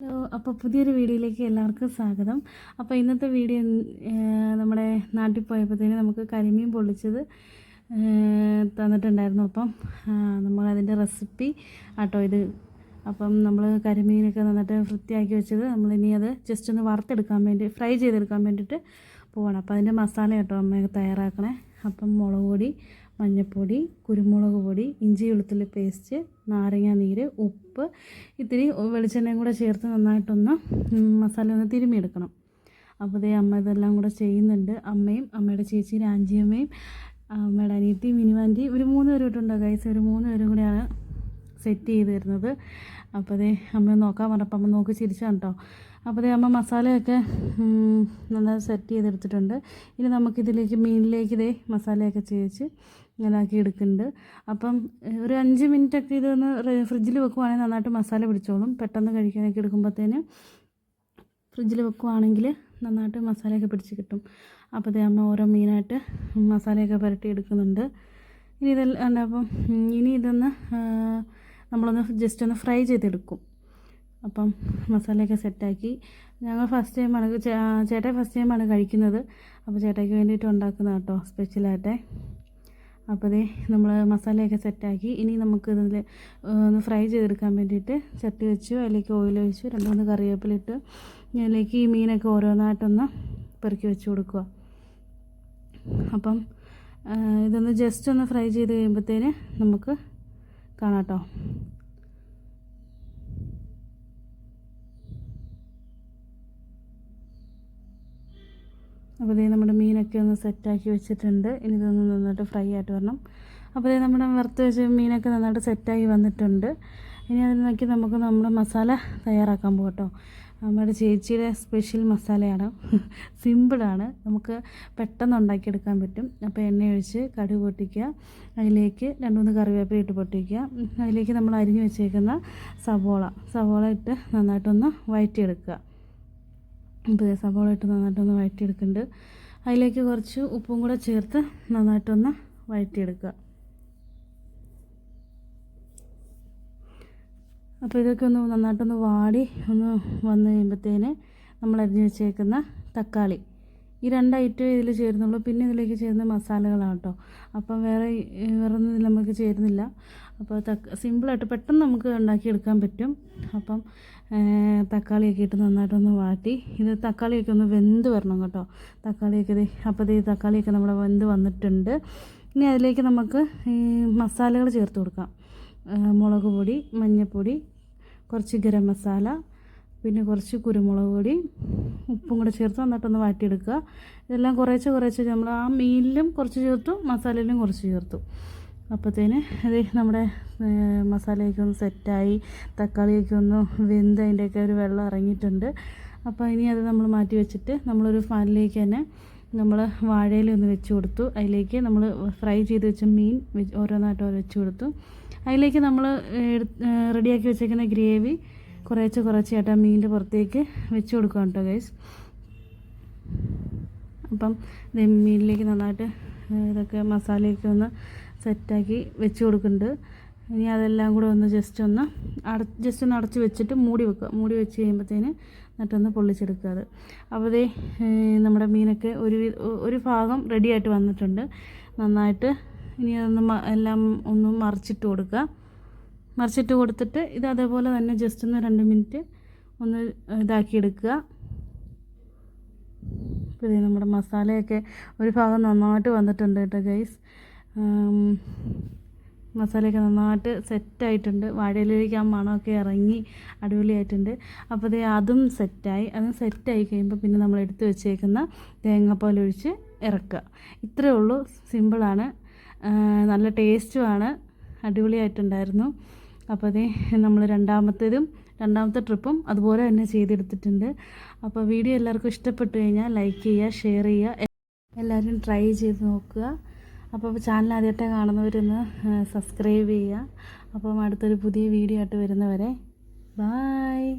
Hello അപ്പോൾ പുതിയൊരു വീഡിയോയിലേക്ക് എല്ലാവർക്കും സ്വാഗതം. അപ്പോൾ ഇന്നത്തെ വീഡിയോ നമ്മുടെ നാട്ടിൽ പോയപ്പോഴത്തേന് നമുക്ക് കരിമീൻ പൊള്ളിച്ചത് തന്നിട്ടുണ്ടായിരുന്നു. അപ്പം നമ്മളതിന്റെ റെസിപ്പി ആട്ടോ ഇത്. അപ്പം നമ്മൾ കരിമീനൊക്കെ നന്നായിട്ട് വൃത്തിയാക്കി വെച്ചത് നമ്മളിനി അത് ജസ്റ്റ് ഒന്ന് വറുത്തെടുക്കാൻ വേണ്ടി ഫ്രൈ ചെയ്തെടുക്കാൻ വേണ്ടിയിട്ട് പോകണം അപ്പോൾ അതിന്റെ മസാല കേട്ടോ അമ്മയൊക്കെ തയ്യാറാക്കണേ. അപ്പം മുളക് പൊടി മഞ്ഞൾപ്പൊടി കുരുമുളക് പൊടി ഇഞ്ചി വെളുത്തുള്ളി പേസ്റ്റ് നാരങ്ങ നീര് ഉപ്പ് ഇത്തിരി വെളിച്ചെണ്ണയും കൂടെ ചേർത്ത് നന്നായിട്ടൊന്ന് മസാല ഒന്ന് തിരുമിയെടുക്കണം അപ്പോൾ ഇതേ അമ്മ ഇതെല്ലാം കൂടെ ചെയ്യുന്നുണ്ട്. അമ്മയും അമ്മയുടെ ചേച്ചി രാഞ്ചിയമ്മയും അമ്മയുടെ അനിയത്തി മിനിവാന്റി ഒരു മൂന്ന് പേരും ഇട്ടുണ്ടോ ഗൈസ് ഒരു മൂന്ന് പേരും കൂടെയാണ് സെറ്റ് ചെയ്ത് തരുന്നത്. അപ്പോൾ അതേ അമ്മ നോക്കാൻ പറഞ്ഞപ്പോൾ അമ്മ നോക്കി ചിരിച്ചാണ് കേട്ടോ. അപ്പോൾ അതേ അമ്മ മസാലയൊക്കെ നന്നായി സെറ്റ് ചെയ്തെടുത്തിട്ടുണ്ട് ഇനി നമുക്കിതിലേക്ക് മീനിലേക്ക് ഇതേ മസാലയൊക്കെ ചേച്ച് ഇങ്ങനാക്കി എടുക്കുന്നുണ്ട്. അപ്പം ഒരു അഞ്ച് മിനിറ്റൊക്കെ ഇതൊന്ന് ഫ്രിഡ്ജിൽ വെക്കുവാണെങ്കിൽ നന്നായിട്ട് മസാല പിടിച്ചോളും. പെട്ടെന്ന് കഴിക്കാനൊക്കെ എടുക്കുമ്പോഴത്തേന് ഫ്രിഡ്ജിൽ വെക്കുവാണെങ്കിൽ നന്നായിട്ട് മസാലയൊക്കെ പിടിച്ച് കിട്ടും. അപ്പോൾ അതേ അമ്മ ഓരോ മീനായിട്ട് മസാലയൊക്കെ പുരട്ടി എടുക്കുന്നുണ്ട്. ഇനി ഇതെല്ലാം അപ്പം ഇനി ഇതൊന്ന് നമ്മളൊന്ന് ജസ്റ്റ് ഒന്ന് ഫ്രൈ ചെയ്തെടുക്കും. അപ്പം മസാലയൊക്കെ സെറ്റാക്കി ഞങ്ങൾ ഫസ്റ്റ് ടൈമാണ് ചേട്ടൻ ഫസ്റ്റ് ടൈമാണ് കഴിക്കുന്നത്. അപ്പോൾ ചേട്ടയ്ക്ക് വേണ്ടിയിട്ട് ഉണ്ടാക്കുന്ന കേട്ടോ സ്പെഷ്യലായിട്ട് അപ്പോൾ ഇതേ നമ്മൾ മസാലയൊക്കെ സെറ്റാക്കി ഇനി നമുക്ക് ഇതിൽ ഒന്ന് ഫ്രൈ ചെയ്തെടുക്കാൻ വേണ്ടിയിട്ട് ചട്ടി വെച്ചു അതിലേക്ക് ഓയിൽ ഒഴിച്ചു രണ്ട് മൂന്ന് കറിവേപ്പിലിട്ട് അതിലേക്ക് ഈ മീനൊക്കെ ഓരോന്നായിട്ടൊന്ന് പെറുക്കി വെച്ച് കൊടുക്കുക. അപ്പം ഇതൊന്ന് ജസ്റ്റ് ഒന്ന് ഫ്രൈ ചെയ്ത് കഴിയുമ്പോഴത്തേന് നമുക്ക് കാണാം കേട്ടോ അപ്പോൾ ഇതേ നമ്മുടെ മീനൊക്കെ ഒന്ന് സെറ്റാക്കി വെച്ചിട്ടുണ്ട്. ഇനി ഇതൊന്ന് നന്നായിട്ട് ഫ്രൈ ആയിട്ട് വരണം. അപ്പോൾ ഇതേ നമ്മുടെ വറുത്ത് വെച്ച മീനൊക്കെ നന്നായിട്ട് സെറ്റായി വന്നിട്ടുണ്ട്. ഇനി അതിൽ നോക്കി നമുക്ക് നമ്മുടെ മസാല തയ്യാറാക്കാൻ പോകട്ടോ നമ്മുടെ ചേച്ചിയുടെ സ്പെഷ്യൽ മസാലയാണ്. സിമ്പിളാണ് നമുക്ക് പെട്ടെന്ന് ഉണ്ടാക്കിയെടുക്കാൻ പറ്റും. അപ്പോൾ എണ്ണ ഒഴിച്ച് കടുക് പൊട്ടിക്കുക. അതിലേക്ക് രണ്ട് മൂന്ന് കറിവേപ്പില ഇട്ട് പൊട്ടിക്കുക. അതിലേക്ക് നമ്മൾ അരിഞ്ഞു വെച്ചേക്കുന്ന സവോള. സവോള ഇട്ട് നന്നായിട്ടൊന്ന് വഴറ്റിയെടുക്കുക ഇപ്പോൾ സവോള ഇട്ട് നന്നായിട്ടൊന്ന് വഴറ്റിയെടുക്കുന്നുണ്ട് അതിലേക്ക് കുറച്ച് ഉപ്പും കൂടെ ചേർത്ത് നന്നായിട്ടൊന്ന് വഴറ്റിയെടുക്കുക അപ്പോൾ ഇതൊക്കെ ഒന്ന് നന്നായിട്ടൊന്ന് വാടി ഒന്ന് വന്ന് കഴിയുമ്പോഴത്തേന് നമ്മൾ അരിഞ്ഞ് വെച്ചേക്കുന്ന തക്കാളി. ഈ രണ്ട് ഐറ്റം ഇതിൽ ചേരുന്നുള്ളൂ. പിന്നെ ഇതിലേക്ക് ചേരുന്ന മസാലകളാണ് കേട്ടോ. അപ്പം വേറെ വേറെ ഒന്നും നമുക്ക് ചേരുന്നില്ല. അപ്പോൾ തക്ക സിമ്പിളായിട്ട് പെട്ടെന്ന് നമുക്ക് ഉണ്ടാക്കിയെടുക്കാൻ പറ്റും. അപ്പം തക്കാളിയൊക്കെ ഇട്ട് നന്നായിട്ടൊന്ന് വാട്ടി. ഇത് തക്കാളിയൊക്കെ ഒന്ന് വെന്ത് വരണം കേട്ടോ. തക്കാളിയൊക്കെ ഇത് അപ്പോൾ ഈ തക്കാളിയൊക്കെ നമ്മുടെ വെന്ത് വന്നിട്ടുണ്ട്. ഇനി അതിലേക്ക് നമുക്ക് ഈ മസാലകൾ ചേർത്ത് കൊടുക്കാം. മുളക് പൊടി മഞ്ഞൾപ്പൊടി കുറച്ച് ഗരം മസാല പിന്നെ കുറച്ച് കുരുമുളക് പൊടി ഉപ്പും കൂടെ ചേർത്ത് നന്നായിട്ടൊന്ന് വാട്ടിയെടുക്കുക ഇതെല്ലാം കുറേശ്ശെ കുറേശ്ശെ നമ്മൾ ആ മീനിലും കുറച്ച് ചേർത്തു മസാലയിലും കുറച്ച് ചേർത്തു. അപ്പോഴത്തേന് അത് നമ്മുടെ മസാലയൊക്കെ ഒന്ന് സെറ്റായി തക്കാളിയൊക്കെ ഒന്ന് വെന്ത് അതിന്റെയൊക്കെ ഒരു വെള്ളം ഇറങ്ങിയിട്ടുണ്ട്. അപ്പോൾ ഇനി അത് നമ്മൾ മാറ്റി വെച്ചിട്ട് നമ്മളൊരു ഫാനിലേക്ക് തന്നെ നമ്മൾ വാഴയിൽ ഒന്ന് വെച്ച് കൊടുത്തു. അതിലേക്ക് നമ്മൾ ഫ്രൈ ചെയ്ത് വെച്ച മീൻ ഓരോന്നായിട്ട് വെച്ച് കൊടുത്തു. അതിലേക്ക് നമ്മൾ റെഡിയാക്കി വെച്ചേക്കുന്ന ഗ്രേവി കുറേശ്ശെ കുറച്ചായിട്ട് ആ മീനിന്റെ പുറത്തേക്ക് വെച്ച് കൊടുക്കാം കേട്ടോ ഗൈസ് അപ്പം മീനിലേക്ക് നന്നായിട്ട് ഇതൊക്കെ മസാലയൊക്കെ ഒന്ന് സെറ്റാക്കി വെച്ച് കൊടുക്കുന്നുണ്ട്. ഇനി അതെല്ലാം കൂടെ ഒന്ന് ജസ്റ്റ് ഒന്ന് അട ജസ്റ്റ് ഒന്ന് അടച്ച് വെച്ചിട്ട് മൂടി വെക്കുക. മൂടി വെച്ച് കഴിയുമ്പോഴത്തേന് എന്നിട്ടൊന്ന് പൊള്ളിച്ചെടുക്കുക അത്. അപ്പോൾ ഇതേ നമ്മുടെ മീനൊക്കെ ഒരു ഒരു ഭാഗം റെഡിയായിട്ട് വന്നിട്ടുണ്ട്. നന്നായിട്ട് ഇനി അതൊന്ന് എല്ലാം ഒന്ന് മറിച്ചിട്ട് കൊടുക്കുക. മറിച്ചിട്ട് കൊടുത്തിട്ട് ഇത് അതേപോലെ തന്നെ ജസ്റ്റ് ഒന്ന് രണ്ട് മിനിറ്റ് ഒന്ന് ഇതാക്കിയെടുക്കുക. ഇപ്പോൾ ഇതേ നമ്മുടെ മസാലയൊക്കെ ഒരു ഭാഗം നന്നായിട്ട് വന്നിട്ടുണ്ട് കേട്ടോ ഗൈസ് മസാലയൊക്കെ നന്നായിട്ട് സെറ്റായിട്ടുണ്ട്. വാഴയിലേക്ക് ആ മണമൊക്കെ ഇറങ്ങി അടിപൊളിയായിട്ടുണ്ട്. അപ്പോൾ അതേ അതും സെറ്റായി. അതും സെറ്റായി കഴിയുമ്പോൾ പിന്നെ നമ്മൾ എടുത്ത് വെച്ചേക്കുന്ന തേങ്ങാപ്പാലൊഴിച്ച് ഇറക്കുക. ഇത്രയേ ഉള്ളൂ. സിമ്പിളാണ്. നല്ല ടേസ്റ്റുമാണ്. അടിപൊളിയായിട്ടുണ്ടായിരുന്നു. അപ്പോൾ അതേ നമ്മൾ രണ്ടാമത്തേതും രണ്ടാമത്തെ ട്രിപ്പും അതുപോലെ തന്നെ ചെയ്തെടുത്തിട്ടുണ്ട്. അപ്പോൾ വീഡിയോ എല്ലാവർക്കും ഇഷ്ടപ്പെട്ടു കഴിഞ്ഞാൽ ലൈക്ക് ചെയ്യുക ഷെയർ ചെയ്യുക. എല്ലാവരും ട്രൈ ചെയ്ത് നോക്കുക. അപ്പോൾ ചാനൽ ആദ്യമായിട്ട് കാണുന്നവരൊന്ന് സബ്സ്ക്രൈബ് ചെയ്യുക. അപ്പം അടുത്തൊരു പുതിയ വീഡിയോ ആയിട്ട് വരുന്നവരെ ബായ്